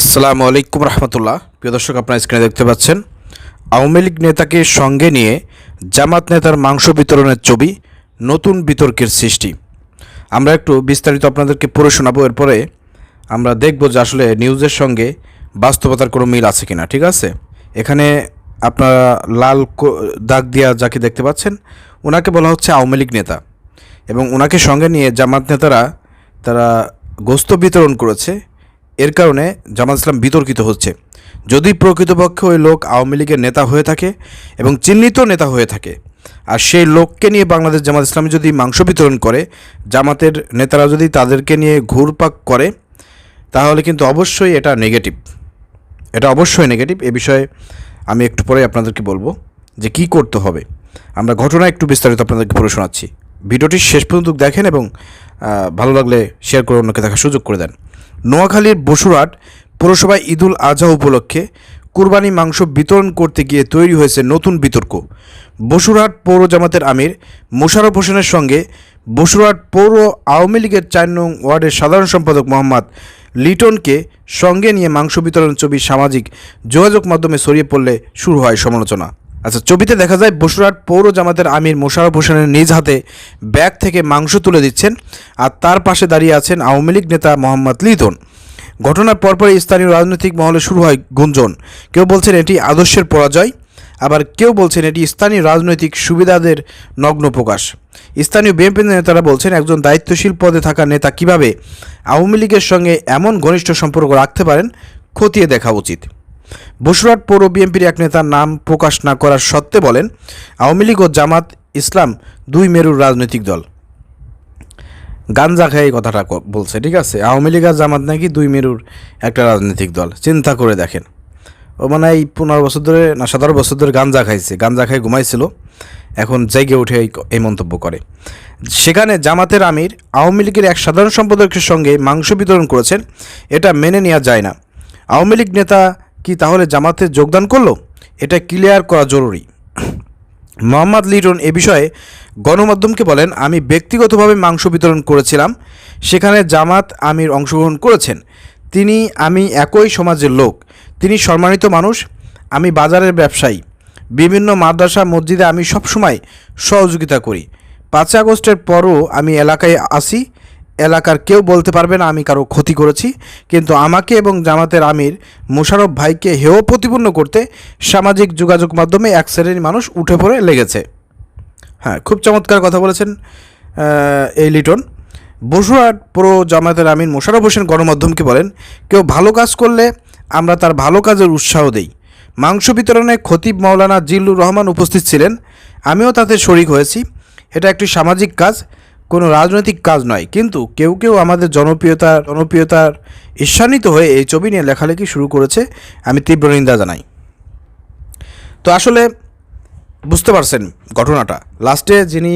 আসসালামু আলাইকুম রহমতুল্লাহ। প্রিয় দর্শক, আপনার স্ক্রিনে দেখতে পাচ্ছেন, আওয়ামী লীগ নেতাকে সঙ্গে নিয়ে জামাত নেতার মাংস বিতরণের ছবি, নতুন বিতর্কের সৃষ্টি। আমরা একটু বিস্তারিত আপনাদেরকে পড়ে শোনাবো, এরপরে আমরা দেখব যে আসলে নিউজের সঙ্গে বাস্তবতার কোনো মিল আছে কিনা, ঠিক আছে? এখানে আপনারা লাল দাগ দিয়া যাকে দেখতে পাচ্ছেন ওনাকে বলা হচ্ছে আওয়ামী লীগ নেতা। এবং ওনাকে সঙ্গে নিয়ে জামাত নেতারা, তারা গোস্ত বিতরণ করেছে এর কারণে জামাত ইসলাম বিতর্কিত হচ্ছে। যদি প্রকৃতপক্ষে ওই লোক আওয়ামী লীগের নেতা হয়ে থাকে এবং চিহ্নিত নেতা হয়ে থাকে, আর সেই লোককে নিয়ে বাংলাদেশ জামাত ইসলামী যদি মাংস বিতরণ করে, জামাতের নেতারা যদি তাদেরকে নিয়ে ঘুরপাক করে, তাহলে কিন্তু অবশ্যই এটা নেগেটিভ এটা অবশ্যই নেগেটিভ এ বিষয়ে আমি একটু পরে আপনাদেরকে বলব যে কি করতে হবে। আমরা ঘটনা একটু বিস্তারিত আপনাদেরকে পড়ে শোনাচ্ছি। ভিডিওটি শেষ পর্যন্ত দেখেন এবং ভালো লাগলে শেয়ার করে অন্যকে দেখার সুযোগ করে দেন। নোয়াখালীর বসুরহাট পৌরসভায় ঈদুল আজহা উপলক্ষে কুরবানি মাংস বিতরণ করতে গিয়ে তৈরি হয়েছে নতুন বিতর্ক। বসুরহাট পৌর জামাতের আমির মোশারফ হোসেনের সঙ্গে বসুরহাট পৌর আওয়ামী লীগের চার নং ওয়ার্ডের সাধারণ সম্পাদক মোহাম্মদ লিটনকে সঙ্গে নিয়ে মাংস বিতরণ ছবি সামাজিক যোগাযোগ মাধ্যমে ছড়িয়ে পড়লে শুরু হয় সমালোচনা। আচ্ছা ছবিতে দেখা যায় বসুরহাট পৌর জামাতের আমির মোশারফ হোসেনের নিজ হাতে ব্যাগ থেকে মাংস তুলে দিচ্ছেন আর তার পাশে দাঁড়িয়ে আছেন আওয়ামী লীগ নেতা মোহাম্মদ লিটন ঘটনার পরপরই স্থানীয় রাজনৈতিক মহলে শুরু হয় গুঞ্জন। কেউ বলছেন এটি আদর্শের পরাজয়, আবার কেউ বলছেন এটি স্থানীয় রাজনৈতিক সুবিধাদের নগ্ন প্রকাশ। স্থানীয় বিএনপি নেতারা বলছেন, একজন দায়িত্বশীল পদে থাকা নেতা কীভাবে আওয়ামী লীগের সঙ্গে এমন ঘনিষ্ঠ সম্পর্ক রাখতে পারেন, খতিয়ে দেখা উচিত। বসুরহাট পৌর বিএনপির এক নেতার নাম প্রকাশ না করার সত্ত্বে বলেন, আওয়ামী লীগ ও জামাত ইসলাম দুই মেরুর রাজনৈতিক দল। গাঞ্জা খায় এই কথাটা বলছে, ঠিক আছে? আওয়ামী লীগ আর জামাত নাকি দুই মেরুর একটা রাজনৈতিক দল। চিন্তা করে দেখেন। ও মানে এই পনেরো বছর ধরে না, সতেরো বছর ধরে গাঞ্জা খাইছে, গাঞ্জা খাই ঘুমাইছিল। এখন জেগে উঠে এই মন্তব্য করে। সেখানে জামাতের আমির আওয়ামী লীগের এক সাধারণ সম্পাদকের সঙ্গে মাংস বিতরণ করেছেন, এটা মেনে নেওয়া যায় না। আওয়ামী লীগ নেতা কি তাহলে জামাতে যোগদান করল? এটা ক্লিয়ার করা জরুরি। মোহাম্মদ লিটন এ বিষয়ে গণমাধ্যমকে বলেন, আমি ব্যক্তিগতভাবে মাংস বিতরণ করেছিলাম, সেখানে জামাত আমির অংশগ্রহণ করেছেন। তিনি, আমি একই সমাজের লোক। তিনি সম্মানিত মানুষ, আমি বাজারের ব্যবসায়ী। বিভিন্ন মাদ্রাসা, মসজিদে আমি সবসময় সহযোগিতা করি। পাঁচই আগস্টের পরও আমি এলাকায় আসি এলাকার কেউ বলতে পারবে না, আমি কারও ক্ষতি করেছি। কিন্তু আমাকে এবং জামাতের আমির মোশারফ ভাইকে হেয় প্রতিপন্ন করতে সামাজিক যোগাযোগ মাধ্যমে এক শ্রেণির মানুষ উঠে পড়ে লেগেছে। হ্যাঁ খুব চমৎকার কথা বলেছেন এই লিটন। বসুরহাট পুরো জামায়াতের আমিন মোশারফ হোসেন গণমাধ্যমকে বলেন, কেউ ভালো কাজ করলে আমরা তার ভালো কাজের উৎসাহ দেই। মাংস বিতরণে খতিব মাওলানা জিল্লুর রহমান উপস্থিত ছিলেন। আমিও তাতে শরিক হয়েছি। এটা একটি সামাজিক কাজ। কোনো রাজনৈতিক কাজ নয়। কিন্তু কেউ কেউ আমাদের জনপ্রিয়তার জনপ্রিয়তার ঈর্ষান্বিত হয়ে এই ছবি নিয়ে লেখালেখি শুরু করেছে, আমি তীব্র নিন্দা জানাই। তো আসলে বুঝতে পারছেন ঘটনাটা। লাস্টে যিনি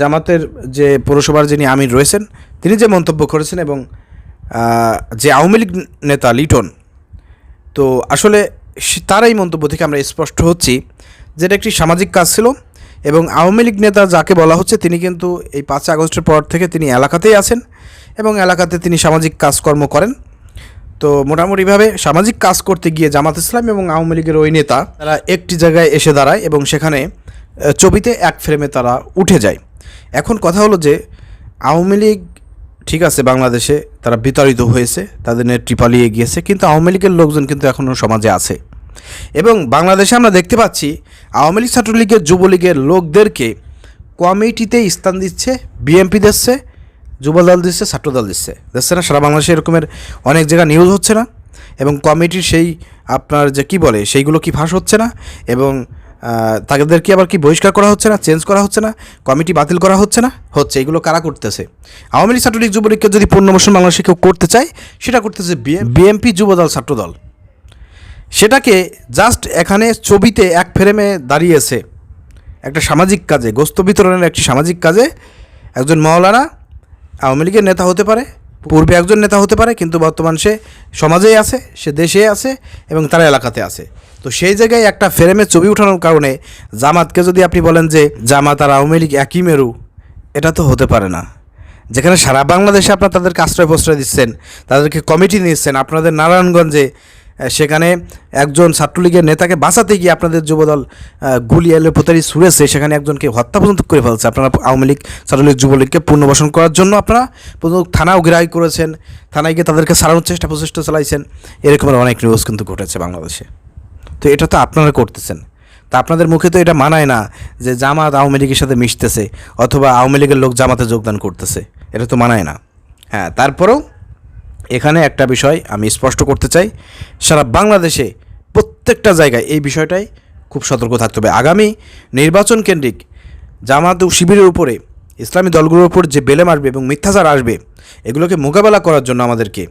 জামাতের যে পৌরসভার যিনি আমির রয়েছেন, তিনি যে মন্তব্য করেছেন এবং যে আওয়ামী লীগ নেতা লিটন, তো আসলে তার এই মন্তব্য থেকে আমরা স্পষ্ট হচ্ছি যেটা একটি সামাজিক কাজ ছিল। এবং আওয়ামী লীগ নেতা যাকে বলা হচ্ছে, তিনি কিন্তু এই পাঁচই আগস্টের পর থেকে তিনি এলাকাতেই আছেন এবং এলাকাতে তিনি সামাজিক কাজকর্ম করেন। তো মোটামুটিভাবে সামাজিক কাজ করতে গিয়ে জামাত ইসলাম এবং আওয়ামী লীগের ওই নেতা, তারা একটি জায়গায় এসে দাঁড়ায় এবং সেখানে ছবিতে এক ফ্রেমে তারা উঠে যায়। এখন কথা হলো যে, আওয়ামী লীগ, ঠিক আছে, বাংলাদেশে তারা বিতাড়িত হয়েছে, তাদের নেত্রী পালিয়ে গিয়েছে, কিন্তু আওয়ামী লীগের লোকজন কিন্তু এখনও সমাজে আছে। এবং বাংলাদেশে আমরা দেখতে পাচ্ছি আওয়ামী লীগ ছাত্রলীগের যুবলীগের লোকদেরকে কমিটিতে স্থান দিচ্ছে বিএনপি দিচ্ছে যুবদল দিচ্ছে ছাত্রদল দিচ্ছে। দিচ্ছে না সারা বাংলাদেশে এরকমের অনেক জায়গা নিউজ হচ্ছে না এবং কমিটির সেই আপনার যে কি বলে সেইগুলো কি ফাঁস হচ্ছে না এবং আহ, তাদের কি আবার কি বহিষ্কার করা হচ্ছে না চেঞ্জ করা হচ্ছে না কমিটি বাতিল করা হচ্ছে না হচ্ছে এগুলো কারা করতেছে? আওয়ামী লীগ ছাত্রলীগ যুবলীগকে যদি পূর্ণমোশন বাংলাদেশে কেউ করতে চায় সেটা করতেছে বিএনপি যুবদল ছাত্রদল। সেটাকে জাস্ট এখানে ছবিতে এক ফ্রেমে দাঁড়িয়েছে। একটা সামাজিক কাজে, গোস্ত বিতরণের একটি সামাজিক কাজে একজন মৌলানা আওয়ামী লীগের নেতা হতে পারে, পূর্বে একজন নেতা হতে পারে, কিন্তু বর্তমান সে সমাজেই আছে, সে দেশে আছে এবং তার এলাকাতে আছে। তো সেই জায়গায় একটা ফ্রেমে ছবি উঠানোর কারণে জামাতকে যদি আপনি বলেন যে জামাত আর আওয়ামী লীগ একই মেরু, এটা তো হতে পারে না। যেখানে সারা বাংলাদেশে আপনার তাদেরকে আশ্রয় প্রশ্রয় দিচ্ছেন, তাদেরকে কমিটি নিচ্ছেন আপনাদের নারায়ণগঞ্জে সেখানে একজন ছাত্রলীগের নেতাকে বাঁচাতে গিয়ে আপনাদের যুবদল গুলি এলো পোতারি ছুঁড়েছে সেখানে একজনকে হত্যা পর্যন্ত করে ফেলছে। আপনারা আওয়ামী লীগ, ছাত্রলীগ, যুবলীগকে পুনর্বাসন করার জন্য আপনারা থানাও ঘেরাই করেছেন। থানায় গিয়ে তাদেরকে সারানোর চেষ্টা প্রচেষ্টা চালাইছেন। এরকমের অনেক নিউজ কিন্তু ঘটেছে বাংলাদেশে। তো এটা তো আপনারা করতেছেন। তা আপনাদের মুখে তো এটা মানায় না যে জামাত আওয়ামী লীগের সাথে মিশতেছে অথবা আওয়ামী লীগের লোক জামাতে যোগদান করতেছে। এটা তো মানায় না। হ্যাঁ তারপরেও এখানে একটা বিষয় আমি স্পষ্ট করতে চাই। সারা বাংলাদেশে প্রত্যেকটা জায়গায় এই বিষয়টাই খুব সতর্ক থাকতে হবে। আগামী নির্বাচন কেন্দ্রিক জামাত শিবিরের উপরে, ইসলামী দলগুলোর উপর যে বেলে মারবে এবং মিথ্যাচার আসবে, এগুলোকে মোকাবেলা করার জন্য আমাদেরকে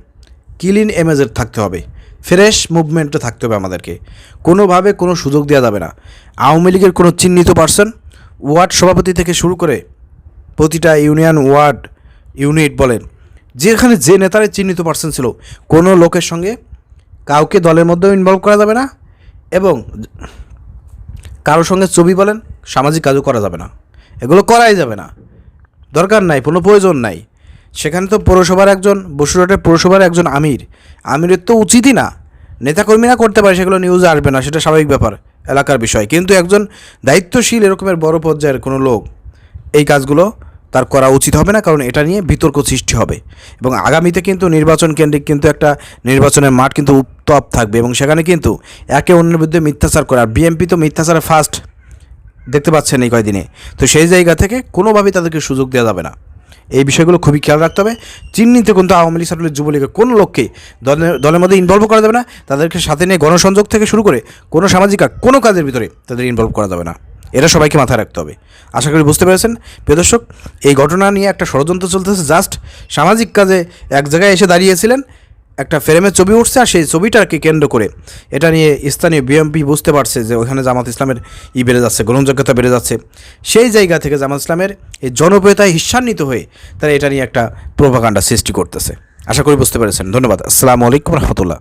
ক্লিন এমেজের থাকতে হবে। ফ্রেশ মুভমেন্টে থাকতে হবে আমাদেরকে। কোনোভাবে কোনো সুযোগ দেওয়া যাবে না। আওয়ামী লীগের কোনো চিহ্নিত পার্সন ওয়ার্ড সভাপতি থেকে শুরু করে প্রতিটা ইউনিয়ন ওয়ার্ড ইউনিট বলেন যেখানে যে নেতারা চিহ্নিত পার্সন ছিল, কোনো লোকের সঙ্গে কাউকে দলের মধ্যেও ইনভলভ করা যাবে না এবং কারোর সঙ্গে ছবি বলেন, সামাজিক কাজও করা যাবে না। এগুলো করাই যাবে না। দরকার নাই, কোনো প্রয়োজন নাই। সেখানে তো পৌরসভার একজন, বসুরহাটের পৌরসভার একজন আমির। আমিরের তো উচিতই না। নেতাকর্মীরা করতে পারে, সেগুলো নিউজে আসবে না, সেটা স্বাভাবিক ব্যাপার, এলাকার বিষয়। কিন্তু একজন দায়িত্বশীল এরকমের বড় পর্যায়ের কোনো লোক, এই কাজগুলো তার করা উচিত হবে না, কারণ এটা নিয়ে বিতর্ক সৃষ্টি হবে। এবং আগামীতে কিন্তু নির্বাচন কেন্দ্রিক কিন্তু একটা নির্বাচনের মাঠ কিন্তু উত্তপ থাকবে এবং সেখানে কিন্তু একে অন্যের বিরুদ্ধে মিথ্যাচার করা, আর বিএনপি তো মিথ্যাচারে ফার্স্ট দেখতে পাচ্ছেন এই কয়দিনে। তো সেই জায়গা থেকে কোনোভাবেই তাদেরকে সুযোগ দেওয়া যাবে না। এই বিষয়গুলো খুবই খেয়াল রাখতে হবে। চিহ্নিত কিন্তু আওয়ামী লীগ, ছাত্রলীগ, যুবলীগের কোনো লোককে দলের দলের মধ্যে ইনভলভ করা যাবে না। তাদেরকে সাথে নিয়ে গণসংযোগ থেকে শুরু করে কোনো সামাজিক কোনো কাজের ভিতরে তাদের ইনভলভ করা যাবে না। এটা সবাইকে মাথায় রাখতে হবে। আশা করি বুঝতে পেরেছেন? প্রিয় দর্শক, এই ঘটনা নিয়ে একটা ষড়যন্ত্র চলতেছে। জাস্ট সামাজিক কাজে এক জায়গায় এসে দাঁড়িয়েছিলেন, একটা ফ্রেমের ছবি উঠছে আর সেই ছবিটাকে কেন্দ্র করে এটা নিয়ে স্থানীয় বিএমপি বুঝতে পারছে যে ওখানে জামাত ইসলামের ই বেড়ে যাচ্ছে, গ্রহণযোগ্যতা বেড়ে যাচ্ছে। সেই জায়গা থেকে জামাত ইসলামের এই জনপ্রিয়তায় হিস্সান্বিত হয়ে তারা এটা নিয়ে একটা প্রভাকাণ্ডা সৃষ্টি করতেছে। আশা করি বুঝতে পেরেছেন। ধন্যবাদ। আসসালামু আলাইকুম রহমতুল্লাহ।